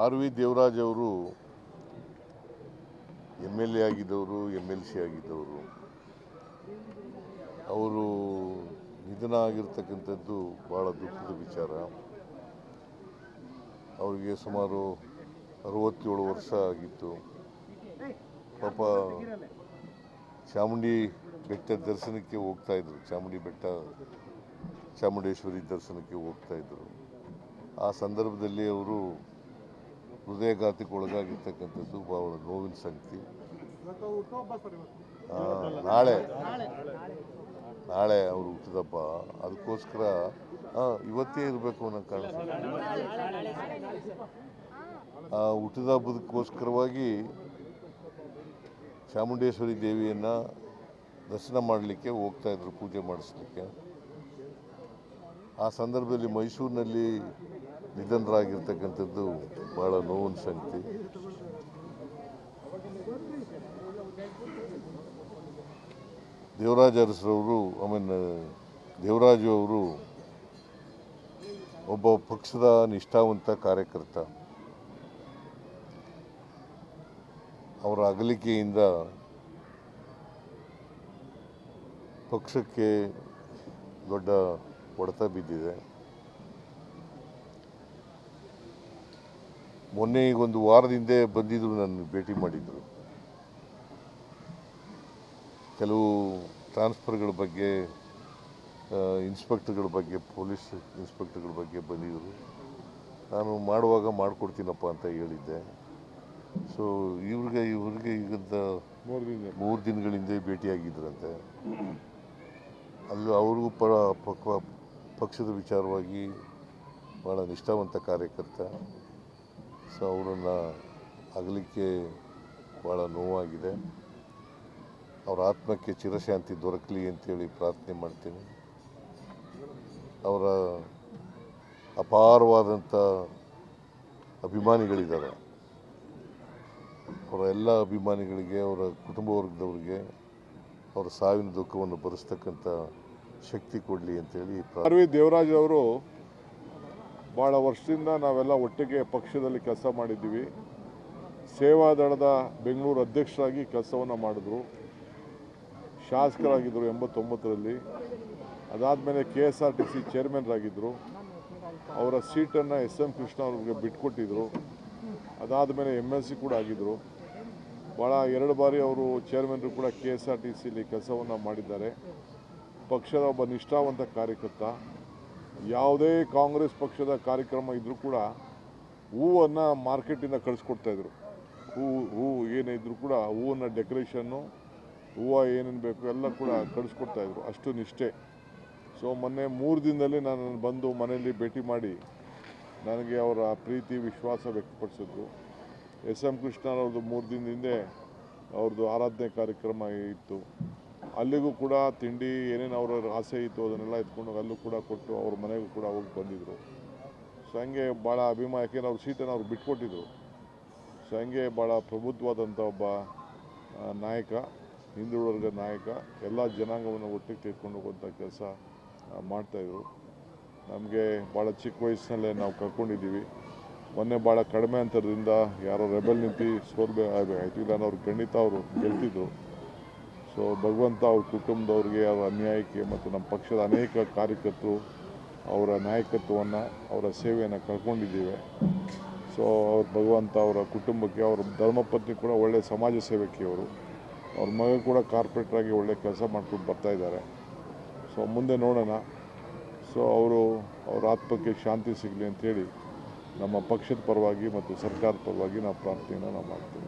R V Devaraj ಅವರು M L A ಆಗಿದ್ದವರು, M L C ಆಗಿದ್ದವರು, ಅವರು ನಿಧನ ಆಗಿರ್ತಕ್ಕಂಥದ್ದು ಭಾಳ ದುಃಖದ ವಿಚಾರ. ಅವರಿಗೆ ಸುಮಾರು ಅರವತ್ತೇಳು ವರ್ಷ ಆಗಿತ್ತು. ಪಾಪ ಚಾಮುಂಡಿ ಬೆಟ್ಟ ದರ್ಶನಕ್ಕೆ ಹೋಗ್ತಾ ಇದ್ರು. ಚಾಮುಂಡಿ ಬೆಟ್ಟ, ಚಾಮುಂಡೇಶ್ವರಿ ದರ್ಶನಕ್ಕೆ ಹೋಗ್ತಾ ಇದ್ರು. ಆ ಸಂದರ್ಭದಲ್ಲಿ ಅವರು ಹೃದಯಘಾತಕ್ಕೆ ಒಳಗಾಗಿರ್ತಕ್ಕಂಥದ್ದು ಅವರ ನೋವಿನ ಸಂಗತಿ. ನಾಳೆ. ನಾಳೆ ಅವರು ಹುಟ್ಟಿದಪ್ಪ ಅದಕ್ಕೋಸ್ಕರ ಇವತ್ತೇ ಇರಬೇಕು ಅನ್ನೋ ಕಾರಣ ಆ ಹುಟ್ಟಿದ ಹಬ್ಬದಕ್ಕೋಸ್ಕರವಾಗಿ ಚಾಮುಂಡೇಶ್ವರಿ ದೇವಿಯನ್ನು ದರ್ಶನ ಮಾಡಲಿಕ್ಕೆ ಹೋಗ್ತಾ ಇದ್ರು ಪೂಜೆ ಮಾಡಿಸ್ಲಿಕ್ಕೆ. ಆ ಸಂದರ್ಭದಲ್ಲಿ ಮೈಸೂರಿನಲ್ಲಿ ನಿಧನರಾಗಿರ್ತಕ್ಕಂಥದ್ದು ಭಾಳ ನೋವಿನ ಸಂಗತಿ ದೇವರಾಜ ಅರಸರವರು ಐ ಮೀನ್ ದೇವರಾಜು ಅವರು ಒಬ್ಬ ಪಕ್ಷದ ನಿಷ್ಠಾವಂತ ಕಾರ್ಯಕರ್ತ. ಅವರ ಅಗಲಿಕೆಯಿಂದ ಪಕ್ಷಕ್ಕೆ ದೊಡ್ಡ ಹೊಡೆತ ಬಿದ್ದಿದೆ. ಮೊನ್ನೆ ಈಗ ಒಂದು ವಾರದಿಂದ ಹಿಂದೆ ಬಂದಿದ್ರು ನನ್ನ ಭೇಟಿ ಮಾಡಿದ್ರು. ಕೆಲವು ಟ್ರಾನ್ಸ್ಫರ್ಗಳ ಬಗ್ಗೆ ಇನ್ಸ್ಪೆಕ್ಟರ್ಗಳ ಬಗ್ಗೆ ಪೊಲೀಸ್ ಇನ್ಸ್ಪೆಕ್ಟರ್ಗಳ ಬಗ್ಗೆ ಬಂದಿದ್ದರು ನಾನು ಮಾಡುವಾಗ ಮಾಡಿಕೊಡ್ತೀನಪ್ಪ ಅಂತ ಹೇಳಿದ್ದೆ. ಸೊ ಇವ್ರಿಗೆ ಇವ್ರಿಗೆ ಈಗ ಮೂರು ದಿನ. ಮೂರು ದಿನಗಳ ಹಿಂದೆ ಭೇಟಿಯಾಗಿದ್ರಂತೆ. ಅಲ್ಲೂ ಅವ್ರಿಗೂ ಪರ ಪಕ್ವ ಪಕ್ಷದ ವಿಚಾರವಾಗಿ ಭಾಳ ನಿಷ್ಠಾವಂತ ಕಾರ್ಯಕರ್ತ. ಸೊ ಅವರನ್ನ ಅಗಲಿಕ್ಕೆ ಭಾಳ ನೋವಾಗಿದೆ. ಅವರ ಆತ್ಮಕ್ಕೆ ಚಿರಶಾಂತಿ ದೊರಕಲಿ ಅಂತೇಳಿ ಪ್ರಾರ್ಥನೆ ಮಾಡ್ತೀನಿ. ಅವರ ಅಪಾರವಾದಂಥ ಅಭಿಮಾನಿಗಳಿದ್ದಾರೆ. ಅವರ ಎಲ್ಲ ಅಭಿಮಾನಿಗಳಿಗೆ, ಅವರ ಕುಟುಂಬ ವರ್ಗದವರಿಗೆ ಅವರ ಸಾವಿನ ದುಃಖವನ್ನು ಭರಿಸ್ತಕ್ಕಂಥ ಶಕ್ತಿ ಕೊಡಲಿ ಅಂತೇಳಿ ಅರವಿ ದೇವರಾಜ್ ಅವರು ಭಾಳ ವರ್ಷದಿಂದ ನಾವೆಲ್ಲ ಒಟ್ಟಿಗೆ ಪಕ್ಷದಲ್ಲಿ ಕೆಲಸ ಮಾಡಿದ್ದೀವಿ. ಸೇವಾದಳದ ಬೆಂಗಳೂರು ಅಧ್ಯಕ್ಷರಾಗಿ ಕೆಲಸವನ್ನು ಮಾಡಿದ್ರು. ಶಾಸಕರಾಗಿದ್ದರು ಎಂಬತ್ತೊಂಬತ್ತರಲ್ಲಿ. ಅದಾದಮೇಲೆ K S R T C ಚೇರ್ಮನ್ರಾಗಿದ್ದರು ಅವರ ಸೀಟನ್ನು ಎಸ್ ಎಂ ಕೃಷ್ಣ ಅವ್ರಿಗೆ ಬಿಟ್ಕೊಟ್ಟಿದ್ರು. ಅದಾದಮೇಲೆ ಎಂ ಎಲ್ ಸಿ ಕೂಡ ಆಗಿದ್ದರು ಭಾಳ ಎರಡು ಬಾರಿ ಅವರು ಚೇರ್ಮನ್ರು ಕೂಡ ಕೆ ಎಸ್ ಆರ್ ಟಿ ಸಿಲಿ ಕೆಲಸವನ್ನು ಮಾಡಿದ್ದಾರೆ. ಪಕ್ಷದ ಒಬ್ಬ ನಿಷ್ಠಾವಂತ ಕಾರ್ಯಕರ್ತ. ಯಾವುದೇ ಕಾಂಗ್ರೆಸ್ ಪಕ್ಷದ ಕಾರ್ಯಕ್ರಮ ಇದ್ದರೂ ಕೂಡ ಹೂವನ್ನು ಮಾರ್ಕೆಟಿಂದ ಕಳಿಸ್ಕೊಡ್ತಾಯಿದ್ರು ಹೂವು ಹೂವು ಏನೇ ಇದ್ದರೂ ಕೂಡ ಹೂವನ್ನು ಡೆಕೋರೇಷನ್ನು, ಹೂವು ಏನೇನು ಬೇಕು ಎಲ್ಲ ಕೂಡ ಕಳಿಸ್ಕೊಡ್ತಾಯಿದ್ರು ಅಷ್ಟು ನಿಷ್ಠೆ. ಸೊ ಮೊನ್ನೆ ಮೂರು ದಿನದಲ್ಲಿ ನಾನು ಬಂದು ಮನೆಯಲ್ಲಿ ಭೇಟಿ ಮಾಡಿ ನನಗೆ ಅವರ ಪ್ರೀತಿ, ವಿಶ್ವಾಸ ವ್ಯಕ್ತಪಡಿಸಿದ್ರು. ಎಸ್ ಎಂ ಕೃಷ್ಣರವ್ರದ್ದು ಮೂರು ದಿನದ ಅವ್ರದ್ದು ಆರಾಧನೆ ಕಾರ್ಯಕ್ರಮ ಇತ್ತು. ಅಲ್ಲಿಗೂ ಕೂಡ ತಿಂಡಿ ಏನೇನು ಅವರ ಆಸೆ ಇತ್ತು ಅದನ್ನೆಲ್ಲ ಎತ್ಕೊಂಡು ಅಲ್ಲೂ ಕೂಡ ಕೊಟ್ಟು ಅವ್ರ ಮನೆಗೂ ಕೂಡ ಹೋಗಿ ಬಂದಿದ್ದರು ಸೊ ಹಂಗೆ ಭಾಳ ಅಭಿಮಾನ ಯಾಕೆಂದ್ರೆ ಅವ್ರ ಸೀಟನ್ನು ಅವ್ರು ಬಿಟ್ಕೊಟ್ಟಿದ್ರು. ಸೊ ಹಂಗೆ ಭಾಳ ಪ್ರಬುದ್ಧವಾದಂಥ ಒಬ್ಬ ನಾಯಕ ಹಿಂದುಳಿದ ನಾಯಕ, ಎಲ್ಲ ಜನಾಂಗವನ್ನು ಒಟ್ಟಿಗೆ ತೆಗೆದುಕೊಂಡು ಹೋಗುವಂಥ ಕೆಲಸ ಮಾಡ್ತಾಯಿದ್ರು ನಮಗೆ ಭಾಳ ಚಿಕ್ಕ ವಯಸ್ಸಿನಲ್ಲೇ ನಾವು ಕರ್ಕೊಂಡಿದ್ದೀವಿ. ಮೊನ್ನೆ ಭಾಳ ಕಡಿಮೆ ಅಂತರದಿಂದ ಯಾರೋ ರೆಬೆಲ್ ನಿಂತು ಸೋಲ್ಬೇಕಾಗಬೇಕಾಯ್ತು ಇಲ್ಲ ಅವ್ರು ಖಂಡಿತ ಅವರು ಗೆಲ್ತಿದ್ರು. ಸೊ ಭಗವಂತ ಅವ್ರ ಕುಟುಂಬದವ್ರಿಗೆ ಅವರ ಅನ್ಯಾಯಕ್ಕೆ ಮತ್ತು ನಮ್ಮ ಪಕ್ಷದ ಅನೇಕ ಕಾರ್ಯಕರ್ತರು ಅವರ ನಾಯಕತ್ವವನ್ನು, ಅವರ ಸೇವೆಯನ್ನು ಕಳ್ಕೊಂಡಿದ್ದೀವಿ. ಸೊ ಅವ್ರ ಭಗವಂತ ಅವರ ಕುಟುಂಬಕ್ಕೆ, ಅವರ ಧರ್ಮಪತ್ನಿ ಕೂಡ ಒಳ್ಳೆಯ ಸಮಾಜ ಸೇವಕಿ ಅವರು. ಅವ್ರ ಮಗ ಕೂಡ ಕಾರ್ಪೊರೇಟ್ರಾಗಿ ಒಳ್ಳೆಯ ಕೆಲಸ ಮಾಡ್ಕೊಂಡು ಬರ್ತಾ ಇದ್ದಾರೆ. ಸೊ ಮುಂದೆ ನೋಡೋಣ. ಸೊ ಅವರು, ಅವ್ರ ಆತ್ಮಕ್ಕೆ ಶಾಂತಿ ಸಿಗಲಿ ಅಂತೇಳಿ ನಮ್ಮ ಪಕ್ಷದ ಪರವಾಗಿ ಮತ್ತು ಸರ್ಕಾರದ ಪರವಾಗಿ ನಾವು ಪ್ರಾರ್ಥನೆಯನ್ನು ನಾವು ಮಾಡ್ತೀವಿ.